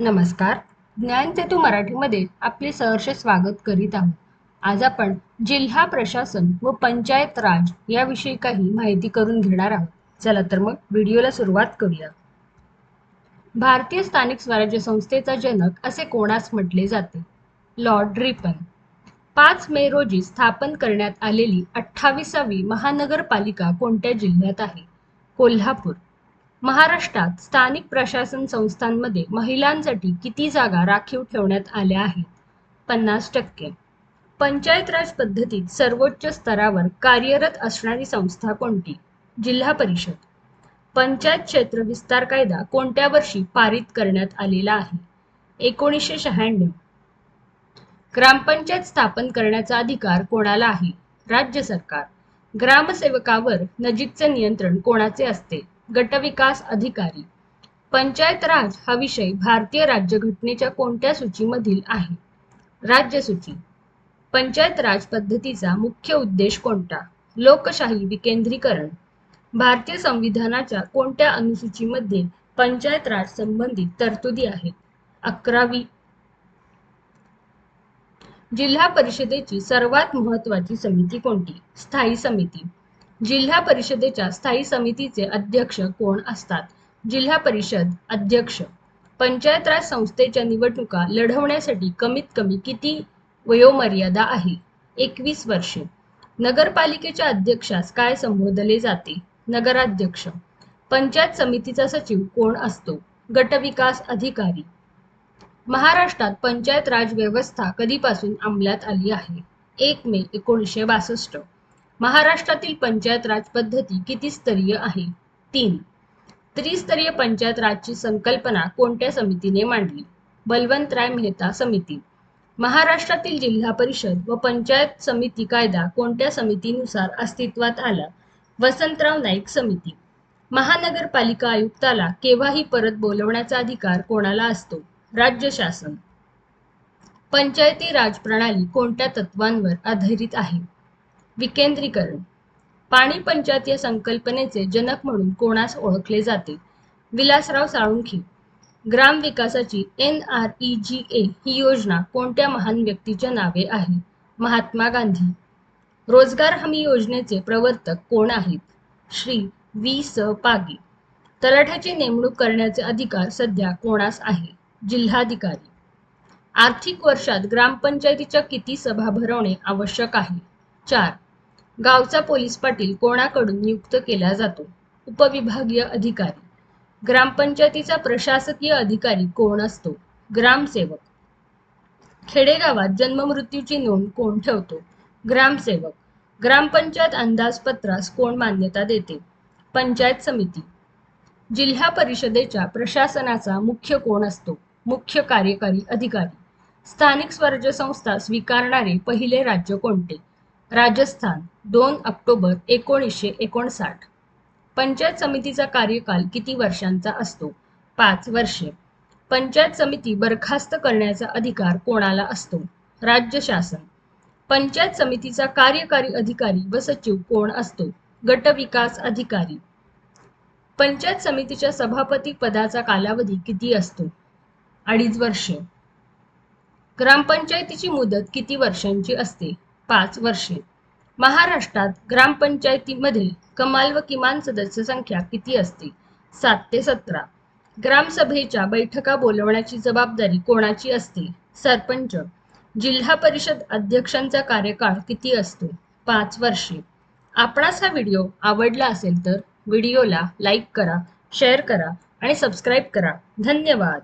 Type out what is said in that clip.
नमस्कार. ज्ञानसेतू मराठीमध्ये आपले सहर्ष स्वागत करीत आहोत. आज आपण जिल्हा प्रशासन व पंचायत राज याविषयी काही माहिती करून घेणार आहोत. चला तर मग व्हिडिओला सुरुवात करूया. भारतीय स्थानिक स्वराज्य संस्थेचा जनक असे कोणास म्हटले जाते? Lord Ripon. पाच मे रोजी स्थापन करण्यात आलेली अठ्ठावीसावी महानगरपालिका कोणत्या जिल्ह्यात आहे? कोल्हापूर महाराष्ट्रात स्थानिक प्रशासन संस्थांमध्ये महिलांसाठी किती जागा राखीव ठेवण्यात आल्या आहेत? पन्नास टक्के. पंचायत राज पद्धतीत सर्वोच्च स्तरावर कार्यरत असणारी संस्था कोणती? जिल्हा परिषद. पंचायत क्षेत्र विस्तार कायदा कोणत्या वर्षी पारित करण्यात आलेला आहे? एकोणीसशे शहाण्णव. ग्रामपंचायत स्थापन करण्याचा अधिकार कोणाला आहे? राज्य सरकार. ग्रामसेवकावर नजीकचे नियंत्रण कोणाचे असते? गटविकास अधिकारी. पंचायत राज हा विषय भारतीय राज्यघटनेच्या कोणत्या सूचीमधील आहे? राज्य सूची. पंचायत राज पद्धतीचा मुख्य उद्देश कोणता? लोकशाही विकेंद्रीकरण. भारतीय संविधानाच्या कोणत्या अनुसूचीमध्ये पंचायत राज संबंधित तरतुदी आहेत? अकरावी. जिल्हा परिषदेची सर्वात महत्वाची समिती कोणती? स्थायी समिती. जिल्हा परिषदेच्या स्थायी समितीचे अध्यक्ष कोण असतात? जिल्हा परिषद अध्यक्ष. पंचायत राज संस्थेच्या निवडणुका लढवण्यासाठी कमीत कमी किती वयोमर्यादा आहे? एकवीस वर्षे. नगरपालिकेच्या अध्यक्षास काय संबोधले जाते? नगराध्यक्ष. पंचायत समितीचा सचिव कोण असतो? गटविकास अधिकारी. महाराष्ट्रात पंचायत राज व्यवस्था कधीपासून अंमलात आली आहे? एक मे एकोणीसशे बासष्ट. महाराष्ट्रातील पंचायत राज पद्धती किती स्तरीय आहे? तीन. त्रिस्तरीय पंचायत राजची संकल्पना कोणत्या समितीने मांडली? बलवंतराय मेहता समिती. महाराष्ट्रातील जिल्हा परिषद व पंचायत समिती कायदा कोणत्या समितीनुसार अस्तित्वात आला? वसंतराव नाईक समिती. महानगरपालिका आयुक्ताला केव्हाही परत बोलवण्याचा अधिकार कोणाला असतो? राज्य शासन. पंचायती राज प्रणाली कोणत्या तत्वांवर आधारित आहे? विकेंद्रीकरण. पाणी पंचायत या संकल्पनेचे जनक म्हणून कोणास ओळखले जाते? विलासराव साळुंखे. ग्राम विकासाची N R E G A ही योजना कोणत्या महान व्यक्तीच्या नावे आहे? महात्मा गांधी. रोजगार हमी योजनेचे प्रवर्तक कोण आहेत? श्री वी स. पागी. तलाठ्याची नेमणूक करण्याचे अधिकार सध्या कोणास आहे? जिल्हाधिकारी. आर्थिक वर्षात ग्रामपंचायतीच्या किती सभा भरवणे आवश्यक आहे? चार. गावचा पोलीस पाटील कोणाकडून नियुक्त केला जातो? उपविभागीय अधिकारी. ग्रामपंचायतीचा प्रशासकीय अधिकारी कोण असतो? ग्रामसेवक. खेडेगावात जन्ममृत्यूची नोंद कोण ठेवतो? ग्रामसेवक. ग्रामपंचायत अंदाजपत्रास कोण मान्यता देते? पंचायत समिती. जिल्हा परिषदेच्या प्रशासनाचा मुख्य कोण असतो? मुख्य कार्यकारी अधिकारी. स्थानिक स्वराज्य संस्था स्वीकारणारे पहिले राज्य कोणते? राजस्थान दोन ऑक्टोबर एकोणीसशे एकोणसाठ. पंचायत समितीचा कार्यकाल किती वर्षांचा असतो? पाच वर्षे. पंचायत समिती बरखास्त करण्याचा अधिकार कोणाला असतो? राज्य शासन. पंचायत समितीचा कार्यकारी अधिकारी व सचिव कोण असतो? गटविकास अधिकारी. पंचायत समितीच्या सभापती पदाचा कालावधी किती असतो? अडीच वर्षे. ग्रामपंचायतीची मुदत किती वर्षांची असते? पाच वर्षे. महाराष्ट्रात ग्रामपंचायतीमधील कमाल व किमान सदस्य संख्या किती असते? सात ते सतरा. ग्रामसभेच्या बैठका बोलवण्याची जबाबदारी कोणाची असते? सरपंच. जिल्हा परिषद अध्यक्षांचा कार्यकाळ किती असतो? पाच वर्षे. आपणास हा व्हिडिओ आवडला असेल तर व्हिडिओला लाईक करा शेअर करा आणि सबस्क्राईब करा. धन्यवाद.